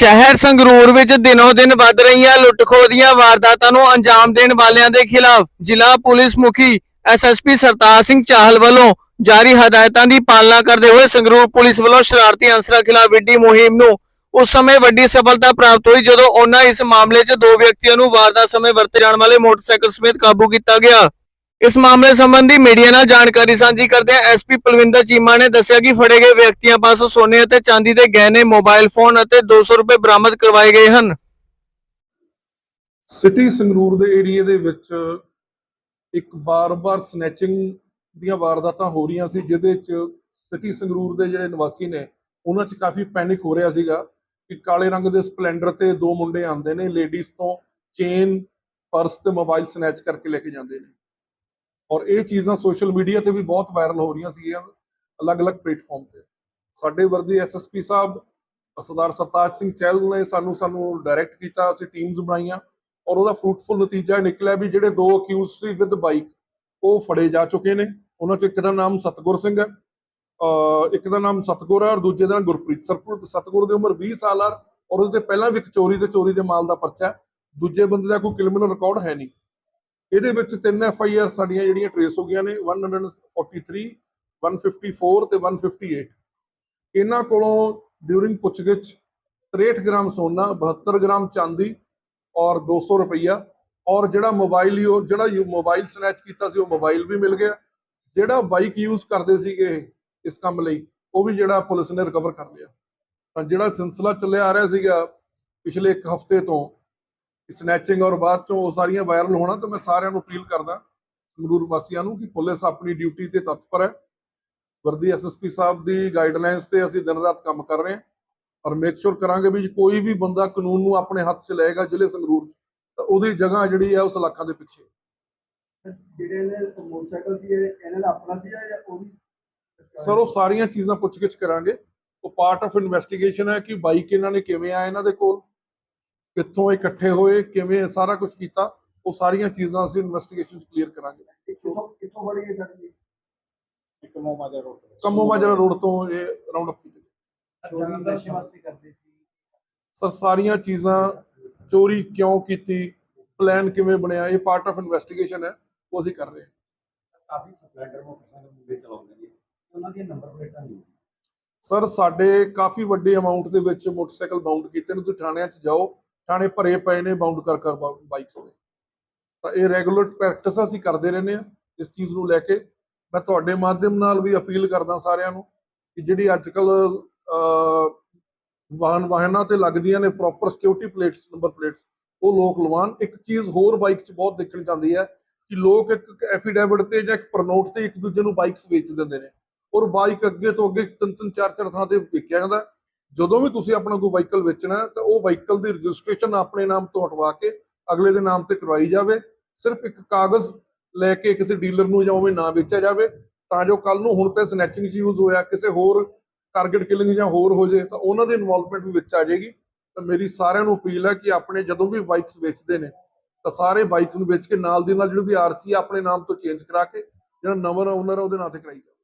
ਸ਼ਹਿਰ ਸੰਗਰੂਰ ਵਿੱਚ ਦਿਨੋ ਦਿਨ ਵੱਧ ਰਹੀਆਂ ਲੁੱਟਖੋ ਦੀਆਂ ਵਾਰਦਾਤਾਂ ਨੂੰ ਅੰਜਾਮ ਦੇਣ ਵਾਲਿਆਂ ਦੇ ਖਿਲਾਫ ਜ਼ਿਲ੍ਹਾ ਪੁਲਿਸ ਮੁਖੀ ਐਸਐਸਪੀ ਸਰਤਾਜ ਸਿੰਘ ਚਾਹਲ ਵੱਲੋਂ ਜਾਰੀ ਹਦਾਇਤਾਂ ਦੀ ਪਾਲਣਾ ਕਰਦੇ ਹੋਏ ਸੰਗਰੂਰ ਪੁਲਿਸ ਵੱਲੋਂ ਸ਼ਰਾਰਤੀ ਅਨਸਰਾਂ ਖਿਲਾਫ ਵਿੱਢੀ ਮੁਹਿੰਮ ਨੂੰ ਉਸ ਸਮੇਂ ਵੱਡੀ ਸਫਲਤਾ ਪ੍ਰਾਪਤ ਹੋਈ ਜਦੋਂ ਉਹਨਾਂ ਇਸ ਮਾਮਲੇ 'ਚ ਦੋ ਵਿਅਕਤੀਆਂ ਨੂੰ ਵਾਰਦਾਤ ਸਮੇਂ ਵਰਤੇ ਜਾਣ ਵਾਲੇ ਮੋਟਰਸਾਈਕਲ ਸਮੇਤ ਕਾਬੂ ਕੀਤਾ ਗਿਆ। ਇਸ ਮਾਮਲੇ ਸੰਬੰਧੀ ਮੀਡੀਆ ਨਾਲ ਜਾਣਕਾਰੀ ਸਾਂਝੀ ਕਰਦਿਆਂ ਐਸਪੀ ਪਲਵਿੰਦਰ ਚੀਮਾ ਨੇ ਦੱਸਿਆ ਕਿ ਫੜੇ ਗਏ ਵਿਅਕਤੀਆਂ ਪਾਸੋਂ ਸੋਨੇ ਅਤੇ ਚਾਂਦੀ ਦੇ ਗਹਿਣੇ, ਮੋਬਾਈਲ ਫੋਨ ਅਤੇ 200 ਰੁਪਏ ਬਰਾਮਦ ਕਰਵਾਏ ਗਏ ਹਨ। ਸਿਟੀ ਸੰਗਰੂਰ ਦੇ ਏਰੀਏ ਦੇ ਵਿੱਚ ਇੱਕ ਬਾਰ-ਬਾਰ ਸਨੈਚਿੰਗ ਦੀਆਂ ਵਾਰਦਾਤਾਂ ਹੋ ਰਹੀਆਂ ਸੀ, ਜਿਹਦੇ ਚ ਸਿਟੀ ਸੰਗਰੂਰ ਦੇ ਜਿਹੜੇ ਨਿਵਾਸੀ ਨੇ, ਉਹਨਾਂ 'ਚ ਕਾਫੀ ਪੈਨਿਕ ਹੋ ਰਿਹਾ ਸੀਗਾ ਕਿ ਕਾਲੇ ਰੰਗ ਦੇ ਸਪਲੈਂਡਰ ਤੇ ਦੋ ਮੁੰਡੇ ਆਉਂਦੇ ਨੇ, ਲੇਡੀਜ਼ ਤੋਂ ਚੇਨ, ਪਰਸ ਤੇ ਮੋਬਾਈਲ ਸਨੈਚ ਕਰਕੇ ਲੈ ਕੇ ਜਾਂਦੇ ਨੇ। ਔਰ ਇਹ ਚੀਜ਼ਾਂ ਸੋਸ਼ਲ ਮੀਡੀਆ ਤੇ ਵੀ ਬਹੁਤ ਵਾਇਰਲ ਹੋ ਰਹੀਆਂ ਸੀਗੀਆਂ ਅਲੱਗ-ਅਲੱਗ ਪਲੇਟਫਾਰਮ ਤੇ। ਸਾਡੇ ਵਰਦੀ ਐਸਐਸਪੀ ਸਾਹਿਬ, ਸਰਦਾਰ ਸਰਤਾਜ ਸਿੰਘ ਚਹਿਲ ਨੇ ਸਾਨੂੰ ਸਾਨੂੰ ਡਾਇਰੈਕਟ ਕੀਤਾ, ਅਸੀਂ ਟੀਮਸ ਬਣਾਈਆਂ ਔਰ ਉਹਦਾ ਫਰੂਟਫੁਲ ਨਤੀਜਾ ਨਿਕਲਿਆ ਵੀ ਜਿਹੜੇ ਦੋ ਅਕਿਊਜ਼ ਸੀ ਵਿਦ ਬਾਈਕ ਉਹ ਫੜੇ ਜਾ ਚੁੱਕੇ ਨੇ। ਉਹਨਾਂ ਚੋਂ ਇੱਕ ਦਾ ਨਾਮ ਸਤਗੁਰ ਸਿੰਘ ਹੈ ਇੱਕ ਦਾ ਨਾਮ ਸਤਗੁਰ ਹੈ ਔਰ ਦੂਜੇ ਦਾ ਨਾਮ ਗੁਰਪ੍ਰੀਤ। ਸਰਪੁਰ ਸਤਗੁਰ ਦੀ ਉਮਰ 20 ਸਾਲ ਆ ਔਰ ਉਹਦੇ ਤੇ ਪਹਿਲਾਂ ਵੀ ਇੱਕ ਚੋਰੀ ਤੇ ਚੋਰੀ ਦੇ ਮਾਲ ਦਾ ਪਰਚਾ ਦੂਜੇ ਬੰਦੇ ਦਾ ਕੋਈ ਕ੍ਰਿਮੀਨਲ ਰਿਕਾਰਡ ਹੈ ਨਹੀਂ। ਇਹਦੇ ਵਿੱਚ ਤਿੰਨ ਐਫ ਆਈ ਆਰ ਸਾਡੀਆਂ ਜਿਹੜੀਆਂ ਟਰੇਸ ਹੋ ਗਈਆਂ ਨੇ 143 154 ਤੇ 158 ਇਹਨਾਂ ਕੋਲੋਂ ਡਿਊਰਿੰਗ ਪੁੱਛਗਿੱਛ 63 ਗ੍ਰਾਮ ਸੋਨਾ 72 ਗ੍ਰਾਮ ਚਾਂਦੀ ਔਰ 200 ਰੁਪਈਆ। ਔਰ ਜਿਹੜਾ ਮੋਬਾਈਲ ਹੀ ਉਹ ਜਿਹੜਾ ਮੋਬਾਈਲ ਸਨੈਚ ਕੀਤਾ ਸੀ, ਉਹ ਮੋਬਾਈਲ ਵੀ ਮਿਲ ਗਿਆ। ਜਿਹੜਾ ਬਾਈਕ ਯੂਜ਼ ਕਰਦੇ ਸੀਗੇ ਇਸ ਕੰਮ ਲਈ, ਉਹ ਵੀ ਜਿਹੜਾ ਪੁਲਿਸ ਨੇ ਰਿਕਵਰ ਕਰ ਲਿਆ। ਤਾਂ ਜਿਹੜਾ ਸਿਲਸਿਲਾ ਚੱਲਿਆ ਆ ਰਿਹਾ ਸੀਗਾ ਪਿਛਲੇ ਇੱਕ ਹਫ਼ਤੇ ਤੋਂ ਸਨੈਚਿੰਗ ਔਰ ਬਾਅਦ ਚੋਂ ਉਹ ਸਾਰੀਆਂ ਵਾਇਰਲ ਹੋਣਾ ਤਾਂ ਮੈਂ ਸਾਰਿਆਂ ਨੂੰ ਅਪੀਲ ਕਰਦਾ ਸੰਗਰੂਰ ਵਾਸੀਆਂ ਨੂੰ ਕਿ ਪੁਲਿਸ ਆਪਣੀ ਡਿਊਟੀ ਤੇ ਤਤਪਰ ਹੈ। ਵਰਦੀ ਐਸਐਸਪੀ ਸਾਹਿਬ ਦੀ ਗਾਈਡਲਾਈਨਸ ਤੇ ਅਸੀਂ ਦਿਨ ਰਾਤ ਕੰਮ ਕਰ ਰਹੇ ਹਾਂ ਔਰ ਮੇਕ ਸ਼ੋਰ ਕਰਾਂਗੇ ਵੀ ਕੋਈ ਵੀ ਬੰਦਾ ਕਾਨੂੰਨ ਨੂੰ ਆਪਣੇ ਹੱਥ 'ਚ ਲਏਗਾ ਜ਼ਿਲ੍ਹੇ ਸੰਗਰੂਰ 'ਚ ਤਾਂ ਉਹਦੀ ਜਗ੍ਹਾ ਜਿਹੜੀ ਹੈ ਉਸ ਇਲਾਕਾ ਦੇ ਪਿੱਛੇ। ਜਿਹੜੇ ਨੇ ਮੋਟਰਸਾਈਕਲ ਸੀ ਇਹ ਇਹਨਾਂ ਦਾ ਆਪਣਾ ਸੀ ਜਾਂ ਉਹ ਵੀ ਸਰ ਉਹ ਸਾਰੀਆਂ ਚੀਜ਼ਾਂ ਪੁੱਛਗਿੱਛ ਕਰਾਂਗੇ। ਉਹ ਪਾਰਟ ਆਫ ਇਨਵੈਸਟੀਗੇਸ਼ਨ ਹੈ ਕਿ ਬਾਈਕ ਇਹਨਾਂ ਨੇ ਕਿਵੇਂ ਆਇਆ ਇਹਨਾਂ ਦੇ ਕੋਲ। ਕਿੱਥੋਂ ਇਕੱਠੇ ਹੋਏ ਕਿਵੇਂ ਸਾਰਾ ਕੁਝ ਕੀਤਾ ਉਹ ਸਾਰੀਆਂ ਚੀਜ਼ਾਂ ਅਸੀਂ ਇਨਵੈਸਟੀਗੇਸ਼ਨ 'ਚ ਕਲੀਅਰ ਕਰਾਂਗੇ। ਕਿੱਥੋਂ ਕਿੱਥੋਂ ਫੜ ਗਏ ਸਰ ਜੀ? ਇੱਕ ਮੋਮਾਜਾ ਰੋਡ ਤੇ। ਕੰਮੋ ਮਾਜਰਾ ਰੋਡ ਤੋਂ ਇਹ ਰਾਉਂਡ ਅਪ ਕੀਤੇ ਚੋਰੀ ਨਸ਼ੇ ਵਾਸਤੇ ਕਰਦੇ ਸੀ। ਸਰ ਸਾਰੀਆਂ ਚੀਜ਼ਾਂ ਚੋਰੀ ਕਿਉਂ ਕੀਤੀ ਪਲਾਨ ਕਿਵੇਂ ਬਣਿਆ ਇਹ ਪਾਰਟ ਆਫ ਇਨਵੈਸਟੀਗੇਸ਼ਨ ਹੈ ਉਹ ਅਸੀਂ ਕਰ ਰਹੇ ਹਾਂ। ਕਾਫੀ ਸਪਲੈਂਡਰ ਮੋਟਰਸਾਈਕਲ ਮੁੰਡੇ ਚਲਾਉਂਦੇ ਨੇ ਉਹਨਾਂ ਦੀਆਂ ਨੰਬਰ ਪਲੇਟਾਂ ਨਹੀਂ ਸਰ ਸਾਡੇ ਕਾਫੀ ਵੱਡੇ ਅਮਾਉਂਟ ਦੇ ਵਿੱਚ ਮੋਟਰਸਾਈਕਲ ਬਾਉਂਡ ਕੀਤੇ ਨੇ ਤੁਸੀਂ ਥਾਣਿਆਂ 'ਚ ਜਾਓ ਥਾਣੇ ਭਰੇ ਪਏ ਨੇ ਬਾਉਂਡ ਕਰ ਕਰ ਬਾਈਕਸ ਦੇ ਤਾਂ ਇਹ ਰੈਗੂਲਰ ਪ੍ਰੈਕਟਿਸ ਅਸੀਂ ਕਰਦੇ ਰਹਿੰਦੇ ਆ ਇਸ ਚੀਜ਼ ਨੂੰ ਲੈ ਕੇ। ਮੈਂ ਤੁਹਾਡੇ ਮਾਧਿਅਮ ਨਾਲ ਵੀ ਅਪੀਲ ਕਰਦਾ ਸਾਰਿਆਂ ਨੂੰ ਕਿ ਜਿਹੜੀ ਅੱਜ ਕੱਲ ਵਾਹਨ ਵਾਹਨਾਂ ਤੇ ਲੱਗਦੀਆਂ ਨੇ proper security plates number plates ਉਹ ਲੋਕ ਲਵਾਉਣ। ਇੱਕ ਚੀਜ਼ ਹੋਰ ਬਾਈਕ 'ਚ ਬਹੁਤ ਦੇਖਣ ਜਾਂਦੀ ਹੈ ਕਿ ਲੋਕ ਇੱਕ ਐਫੀਡੇਵਿਟ ਤੇ ਜਾਂ ਇੱਕ ਪ੍ਰਨੋਟ ਤੇ ਇੱਕ ਦੂਜੇ ਨੂੰ ਬਾਈਕਸ ਵੇਚ ਦਿੰਦੇ ਨੇ। ਔਰ ਬਾਈਕ ਅੱਗੇ ਤੋਂ ਅੱਗੇ ਤਿੰਨ ਤਿੰਨ ਚਾਰ ਚਾਰ ਥਾਂ ਤੇ ਵਿਕਿਆ ਜਾਂਦਾ। ਜਦੋਂ ਵੀ ਤੁਸੀਂ ਆਪਣਾ ਕੋਈ ਵਾਹੀਕਲ ਵੇਚਣਾ ਤਾਂ ਉਹ ਵਾਹੀਕਲ ਦੀ ਰਜਿਸਟ੍ਰੇਸ਼ਨ ਆਪਣੇ ਨਾਮ ਤੋਂ ਹਟਵਾ ਕੇ ਅਗਲੇ ਦੇ ਨਾਮ ਤੇ ਕਰਵਾਈ ਜਾਵੇ। ਸਿਰਫ ਇੱਕ ਕਾਗਜ਼ ਲੈ ਕੇ ਕਿਸੇ ਡੀਲਰ ਨੂੰ ਜਾਂ ਉਵੇਂ ਨਾ ਵੇਚਿਆ ਜਾਵੇ, ਤਾਂ ਜੋ ਕੱਲ ਨੂੰ ਹੁਣ ਤੇ ਸਨੈਚਿੰਗ ਯੂਜ਼ ਹੋਇਆ, ਕਿਸੇ ਹੋਰ ਟਾਰਗੇਟ ਕਿਲਿੰਗ ਜਾਂ ਹੋਰ ਹੋ ਜੇ, ਤਾਂ ਉਹਨਾਂ ਦੀ ਇਨਵੋਲਵਮੈਂਟ ਵੀ ਵਿੱਚ ਆ ਜਾਏਗੀ। ਤਾਂ ਮੇਰੀ ਸਾਰਿਆਂ ਨੂੰ ਅਪੀਲ ਹੈ ਕਿ ਆਪਣੇ ਜਦੋਂ ਵੀ ਬਾਈਕਸ ਵੇਚਦੇ ਨੇ, ਤਾਂ ਸਾਰੇ ਬਾਈਕਸ ਨੂੰ ਵੇਚ ਕੇ ਨਾਲ ਦੀ ਨਾਲ ਜਿਹੜੀ ਵੀ ਆਰਸੀ ਆਪਣੇ ਨਾਮ ਤੋਂ ਚੇਂਜ ਕਰਾ ਕੇ, ਜਿਹੜਾ ਨਵਾਂ ਓਨਰ ਹੈ ਉਹਦੇ ਨਾਂ ਤੇ ਕਰਾਈ ਜਾਵੇ।